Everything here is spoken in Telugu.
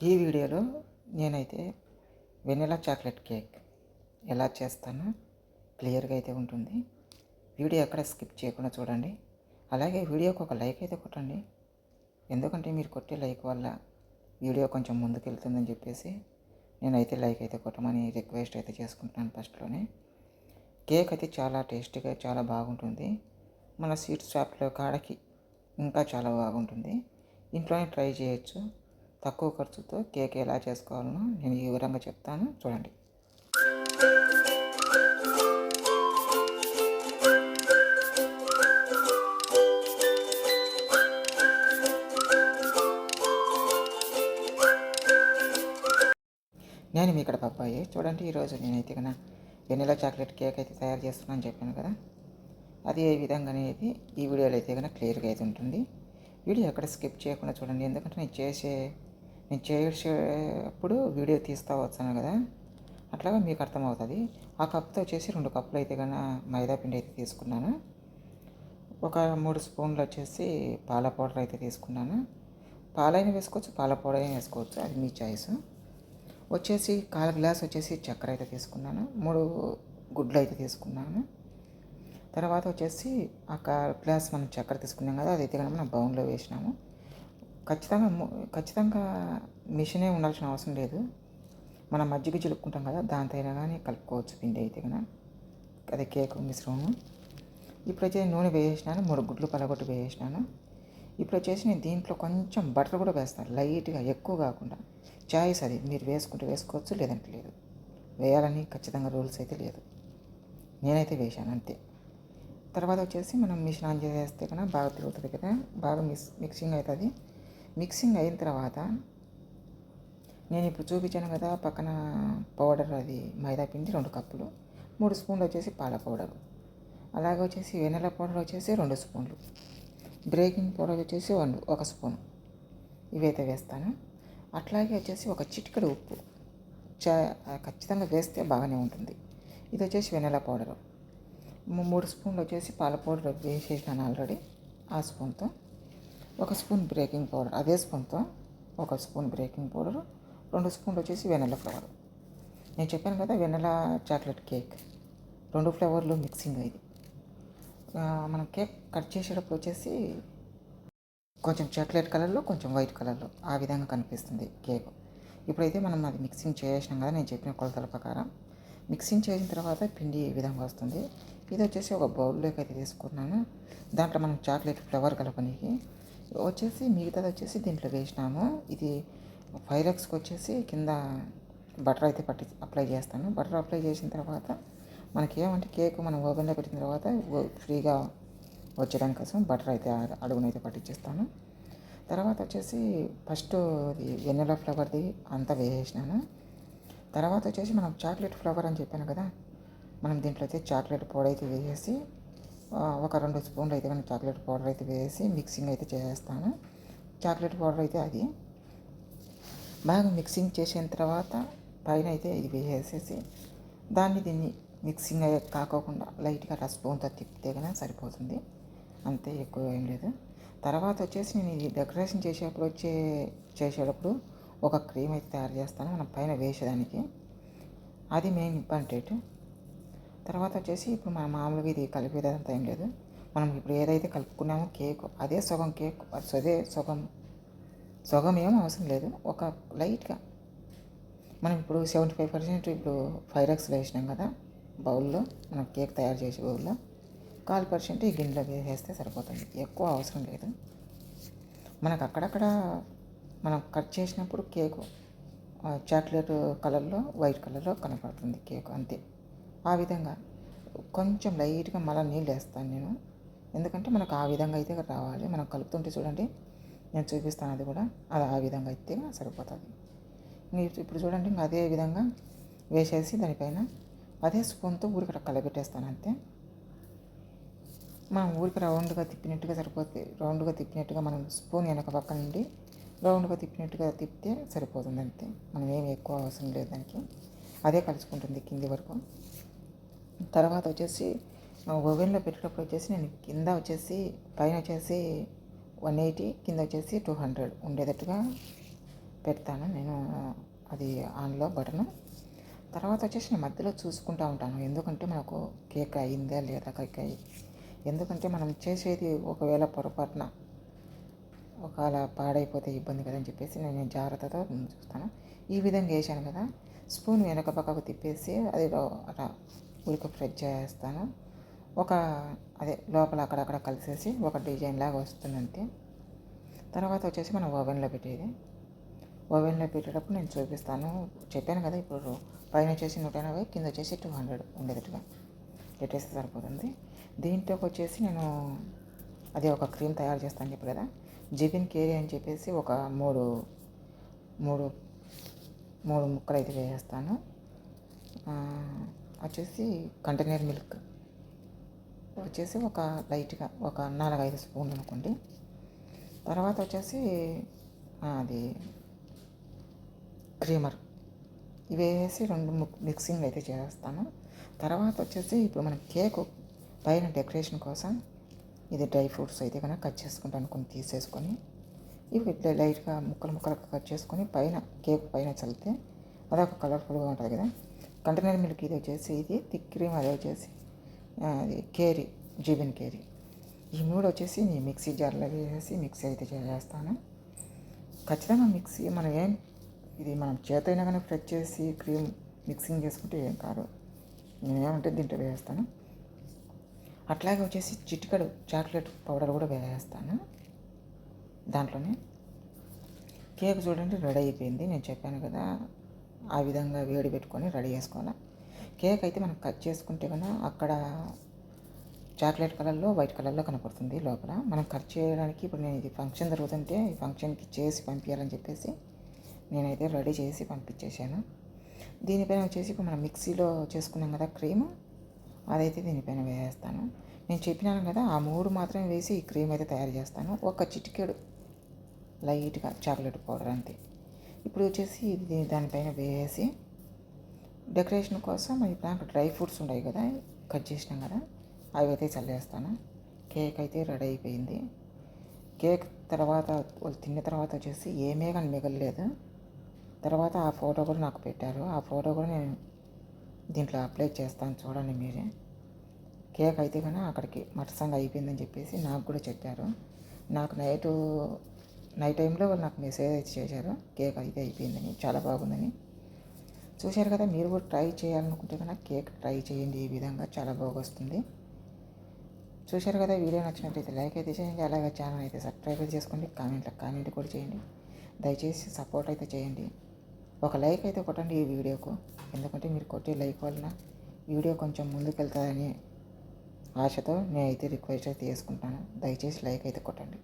ఈ వీడియోలో నేనైతే వెనిలా చాక్లెట్ కేక్ ఎలా చేస్తానో క్లియర్గా అయితే ఉంటుంది. వీడియో ఎక్కడ స్కిప్ చేయకుండా చూడండి. అలాగే వీడియోకి ఒక లైక్ అయితే కొట్టండి. ఎందుకంటే మీరు కొట్టే లైక్ వల్ల వీడియో కొంచెం ముందుకు వెళ్తుందని చెప్పేసి నేనైతే లైక్ అయితే కొట్టమని రిక్వెస్ట్ అయితే చేసుకుంటున్నాను ఫస్ట్లోనే. కేక్ అయితే చాలా టేస్టీగా చాలా బాగుంటుంది. మన స్వీట్ షాప్లో కాడకి ఇంకా చాలా బాగుంటుంది. ఇంట్లోనే ట్రై చేయొచ్చు. తక్కువ ఖర్చుతో కేక్ ఎలా చేసుకోవాలనో నేను ఈ వివరంగా చెప్తాను. చూడండి. నేను మీ ఇక్కడ పప్పాయి. చూడండి ఈరోజు నేనైతే కన్నా వెనిలా చాక్లెట్ కేక్ అయితే తయారు చేస్తున్నాను చెప్పాను కదా. అది ఏ విధంగా అనేది ఈ వీడియోలో అయితే కన్నా క్లియర్గా అయితే ఉంటుంది. వీడియో ఎక్కడ స్కిప్ చేయకుండా చూడండి. ఎందుకంటే నేను చేసే నేను చేసేటప్పుడు వీడియో తీస్తా వచ్చాను కదా అట్లాగా మీకు అర్థమవుతుంది. ఆ కప్తో వచ్చేసి రెండు కప్పులు అయితే కన్నా మైదా పిండి అయితే తీసుకున్నాను. ఒక మూడు స్పూన్లు వచ్చేసి పాల పౌడర్ అయితే తీసుకున్నాను. పాలైన వేసుకోవచ్చు పాల పౌడర్ అయినా వేసుకోవచ్చు అది మీ చాయిస్. వచ్చేసి కాల గ్లాస్ వచ్చేసి చక్కెర అయితే తీసుకున్నాను మూడు గుడ్లు అయితే తీసుకున్నాను. తర్వాత వచ్చేసి ఆ గ్లాస్ మనం చక్కెర తీసుకున్నాం కదా అది అయితే కనుక మనం బౌన్లో వేసినాము. ఖచ్చితంగా ఖచ్చితంగా మిషనే ఉండాల్సిన అవసరం లేదు. మనం మజ్జిగ చిలుపుకుంటాం కదా దాంతో అయినా కానీ కలుపుకోవచ్చు పిండి అయితే కదా అదే కేక్ మిశ్రమం ఇప్పుడు వచ్చేసి నూనె వేసేసినాను మూడు గుడ్లు పలగొట్టు వేసేసినాను. ఇప్పుడు వచ్చేసి నేను దీంట్లో కొంచెం బటర్ కూడా వేస్తాను లైట్గా ఎక్కువ కాకుండా. చాయిస్ అది మీరు వేసుకుంటే వేసుకోవచ్చు లేదంటే లేదు. వేయాలని ఖచ్చితంగా రూల్స్ అయితే లేదు. నేనైతే వేశాను అంతే. తర్వాత వచ్చేసి మనం మిషన్ ఆన్ చేసేస్తే కన్నా బాగా తిరుగుతుంది కదా బాగా మిక్స్ మిక్సింగ్ అవుతుంది. మిక్సింగ్ అయిన తర్వాత నేను ఇప్పుడు చూపించాను కదా పక్కన పౌడర్ అది మైదా పిండి రెండు కప్పులు మూడు స్పూన్లు వచ్చేసి పాల పౌడర్ అలాగే వచ్చేసి వెనెల పౌడర్ వచ్చేసి రెండు స్పూన్లు బ్రేకింగ్ పౌడర్ వచ్చేసి వన్ ఒక స్పూన్ ఇవైతే వేస్తాను. అట్లాగే వచ్చేసి ఒక చిటికడు ఉప్పు చా ఖచ్చితంగా వేస్తే బాగానే ఉంటుంది. ఇది వచ్చేసి వెనెల పౌడరు. మూడు స్పూన్లు వచ్చేసి పాల పౌడర్ వేసేసాను ఆల్రెడీ ఆ స్పూన్తో. ఒక స్పూన్ బ్రేకింగ్ పౌడర్ అదే స్పూన్తో ఒక స్పూన్ బ్రేకింగ్ పౌడర్ రెండు స్పూన్లు వచ్చేసి వెనెల ఫ్లేవర్. నేను చెప్పాను కదా వెనెలా చాక్లెట్ కేక్ రెండు ఫ్లేవర్లు మిక్సింగ్ ఇది. మనం కేక్ కట్ చేసేటప్పుడు వచ్చేసి కొంచెం చాక్లెట్ కలర్లో కొంచెం వైట్ కలర్లో ఆ విధంగా కనిపిస్తుంది కేక్. ఇప్పుడైతే మనం అది మిక్సింగ్ చేసినాం కదా నేను చెప్పిన కొలతల ప్రకారం. మిక్సింగ్ చేసిన తర్వాత పిండి ఈ విధంగా వస్తుంది. ఇది వచ్చేసి ఒక బౌల్లోకి అయితే తీసుకున్నాను. దాంట్లో మనం చాక్లెట్ ఫ్లేవర్ కలపనీకి వచ్చేసి మిగతాది వచ్చేసి దీంట్లో వేసినాము. ఇది ఫైరెక్స్కి వచ్చేసి కింద బటర్ అయితే పట్టి అప్లై చేస్తాను. బటర్ అప్లై చేసిన తర్వాత మనకి ఏమంటే కేక్ మనం ఓవెన్లో పెట్టిన తర్వాత ఫ్రీగా వచ్చడం కోసం బటర్ అయితే అడుగునైతే పట్టించేస్తాను. తర్వాత వచ్చేసి ఫస్ట్ వెన్నెల ఫ్లవర్ది అంతా వేసేసినాను. తర్వాత వచ్చేసి మనం చాక్లెట్ ఫ్లవర్ అని చెప్పాను కదా మనం దీంట్లో అయితే చాక్లెట్ పొడి అయితే వేసేసి ఒక రెండు స్పూన్లు అయితే కానీ చాక్లెట్ పౌడర్ అయితే వేసి మిక్సింగ్ అయితే చేసేస్తాను. చాక్లెట్ పౌడర్ అయితే అది బాగా మిక్సింగ్ చేసిన తర్వాత పైన అయితే ఇది వేసేసి దాన్ని దీన్ని మిక్సింగ్ అయ్యే కాకోకుండా లైట్గా అట్లా స్పూన్తో తిప్పితే కానీ సరిపోతుంది. అంతే ఎక్కువ ఏం లేదు. తర్వాత వచ్చేసి నేను ఇది డెకరేషన్ చేసేటప్పుడు వచ్చే చేసేటప్పుడు ఒక క్రీమ్ అయితే తయారు చేస్తాను. మనం పైన వేసేదానికి. అది మెయిన్ ఇంపార్టెంట్. తర్వాత వచ్చేసి ఇప్పుడు మన మామూలుగా ఇది కలిపేదంతా ఏం లేదు. మనం ఇప్పుడు ఏదైతే కలుపుకున్నామో కేక్ అదే సగం కేక్ అదే సగం సగం ఏం అవసరం లేదు. ఒక లైట్గా మనం ఇప్పుడు సెవెంటీ ఫైవ్ పర్సెంట్ ఇప్పుడు ఫైవ్ రక్స్ వేసినాం కదా బౌల్లో మనం కేక్ తయారు చేసే బౌల్లో కాల్ పర్సెంట్ ఈ గిన్నెలో వేసేస్తే సరిపోతుంది. ఎక్కువ అవసరం లేదు. మనకు అక్కడక్కడ మనం కట్ చేసినప్పుడు కేకు చాక్లెట్ కలర్లో వైట్ కలర్లో కనపడుతుంది కేక్ అంతే. ఆ విధంగా కొంచెం లైట్గా మళ్ళీ నీళ్ళు వేస్తాను నేను. ఎందుకంటే మనకు ఆ విధంగా అయితే రావాలి. మనం కలుపుతుంటే చూడండి నేను చూపిస్తాను అది కూడా. అది ఆ విధంగా అయితే సరిపోతుంది. ఇప్పుడు చూడండి ఇంకా అదే విధంగా వేసేసి దానిపైన అదే స్పూన్తో ఊరికి అట్లా కలబెట్టేస్తాను అంతే. మనం ఊరికి రౌండ్గా తిప్పినట్టుగా సరిపోతుంది రౌండ్గా తిప్పినట్టుగా మనం స్పూన్ వెనక పక్క నుండి రౌండ్గా తిప్పినట్టుగా తిప్పితే సరిపోతుంది అంతే. మనం ఏమి ఎక్కువ అవసరం లేదు దానికి. అదే కలుసుకుంటుంది కింది వరకు. తర్వాత వచ్చేసి ఓవెన్లో పెట్టేటప్పుడు వచ్చేసి నేను కింద వచ్చేసి పైన వచ్చేసి వన్ ఎయిటీ కింద వచ్చేసి టూ హండ్రెడ్ ఉండేటట్టుగా పెడతాను నేను అది ఆన్లో బటను. తర్వాత వచ్చేసి నేను మధ్యలో చూసుకుంటూ ఉంటాను. ఎందుకంటే మనకు కేక్ అయిందా లేదా కేక్ అయ్యి ఎందుకంటే మనం చేసేది ఒకవేళ పొరపాటున ఒకవేళ పాడైపోతే ఇబ్బంది కదని చెప్పేసి నేను జాగ్రత్తతో చూస్తాను. ఈ విధంగా వేసాను కదా. స్పూన్ వెనక పక్కకు తిప్పేసి అది అలా ఉడక ఫ్రెష్ చేస్తాను. ఒక అదే లోపల అక్కడక్కడ కలిసేసి ఒక డిజైన్ లాగా వస్తుంది అంతే. తర్వాత వచ్చేసి మనం ఓవెన్లో పెట్టేది. ఓవెన్లో పెట్టేటప్పుడు నేను చూపిస్తాను. చెప్పాను కదా ఇప్పుడు పైన వచ్చేసి నూట ఎనభై కింద వచ్చేసి టూ హండ్రెడ్ ఉండేటట్టుగా. పెట్టేస్తే సరిపోతుంది. దీంట్లోకి వచ్చేసి నేను అదే ఒక క్రీమ్ తయారు చేస్తాను చెప్పి కదా. జిబిన్ కేరీ అని చెప్పేసి ఒక మూడు మూడు మూడు ముక్కలు అయితే వేసేస్తాను. వచ్చేసి కంటైనర్ మిల్క్. వచ్చేసి ఒక లైట్గా ఒక నాలుగైదు స్పూన్లు అనుకోండి. తర్వాత వచ్చేసి అది క్రీమర్. ఇవి వేసి రెండు మిక్సింగ్ అయితే చేస్తాను. తర్వాత వచ్చేసి ఇప్పుడు మనం కేక్ పైన డెకరేషన్ కోసం ఇది డ్రై ఫ్రూట్స్ అయితే కనుక కట్ చేసుకుంటాను కొన్ని తీసేసుకొని ఇవి ఇట్లా లైట్గా ముక్కలు ముక్కలు కట్ చేసుకొని పైన కేక్ పైన చల్లితే అదొక కలర్ఫుల్గా ఉంటుంది కదా. కంటైనర్ మిల్క్ ఇది వచ్చేసి ఇది థిక్ క్రీమ్ అది వచ్చేసి అది కేరీ జీబిన్ కేరీ. ఈ మూడు వచ్చేసి నేను మిక్సీ జార్లో వేసేసి మిక్సీ అయితే చేస్తాను ఖచ్చితంగా మిక్సీ మనం ఏం ఇది మనం చేతైనా కానీ ఫ్రెష్ చేసి క్రీమ్ మిక్సింగ్ చేసుకుంటే ఏం కాదు. నేను ఏమంటే దీంట్లో వేస్తాను అట్లాగే వచ్చేసి చిటికడు చాక్లెట్ పౌడర్ కూడా వేసేస్తాను దాంట్లోనే. కేక్ చూడండి రెడీ అయిపోయింది. నేను చెప్పాను కదా ఆ విధంగా వేడి పెట్టుకొని రెడీ చేసుకోవాలి. కేక్ అయితే మనం కట్ చేసుకుంటే కన్నా అక్కడ చాక్లెట్ కలర్లో వైట్ కలర్లో కనపడుతుంది లోపల. మనం కట్ చేయడానికి ఇప్పుడు నేను ఇది ఫంక్షన్ జరుగుతుంటే ఈ ఫంక్షన్కి చేసి పంపించాలని చెప్పేసి నేనైతే రెడీ చేసి పంపించేశాను. దీనిపైన వచ్చేసి ఇప్పుడు మనం మిక్సీలో చేసుకున్నాం కదా క్రీమ్ అదైతే దీనిపైన వేసేస్తాను. నేను చెప్పినాను కదా ఆ మూడు మాత్రమే వేసి ఈ క్రీమ్ అయితే తయారు చేస్తాను. ఒక చిటికెడు లైట్గా చాక్లెట్ పౌడర్ అంతే. ఇప్పుడు వచ్చేసి ఇది దానిపైన వేసి డెకరేషన్ కోసం మరి నాకు డ్రై ఫ్రూట్స్ ఉన్నాయి కదా కట్ చేసినాం కదా అవి అయితే చల్లేస్తాను. కేక్ అయితే రెడీ అయిపోయింది. కేక్ తర్వాత వాళ్ళు తిన్న తర్వాత వచ్చేసి ఏమే కానీ మిగలలేదు. తర్వాత ఆ ఫోటో కూడా నాకు పెట్టారు. ఆ ఫోటో కూడా నేను దీంట్లో అప్లై చేస్తాను చూడండి మీరే. కేక్ అయితే కానీ అక్కడికి మటసంగా అయిపోయిందని చెప్పేసి నాకు కూడా చెప్పారు. నాకు నైట్ నైట్ టైంలో వాళ్ళు నాకు మెసేజ్ అయితే చేశారు. కేక్ అయితే అయిపోయిందని చాలా బాగుందని. చూశారు కదా మీరు కూడా ట్రై చేయాలనుకుంటే కనుక కేక్ ట్రై చేయండి. ఈ విధంగా చాలా బాగా వస్తుంది. చూశారు కదా వీడియో నచ్చినట్లయితే లైక్ అయితే చేయండి. అలాగే ఛానల్ అయితే సబ్స్క్రైబ్ చేసుకోండి. కామెంట్లో కామెంట్ కూడా చేయండి. దయచేసి సపోర్ట్ అయితే చేయండి. ఒక లైక్ అయితే కొట్టండి ఈ వీడియోకు. ఎందుకంటే మీరు కొట్టే లైక్ వలన వీడియో కొంచెం ముందుకెళ్తుందని ఆశతో నేనైతే రిక్వెస్ట్ అయితే చేసుకుంటాను. దయచేసి లైక్ అయితే కొట్టండి.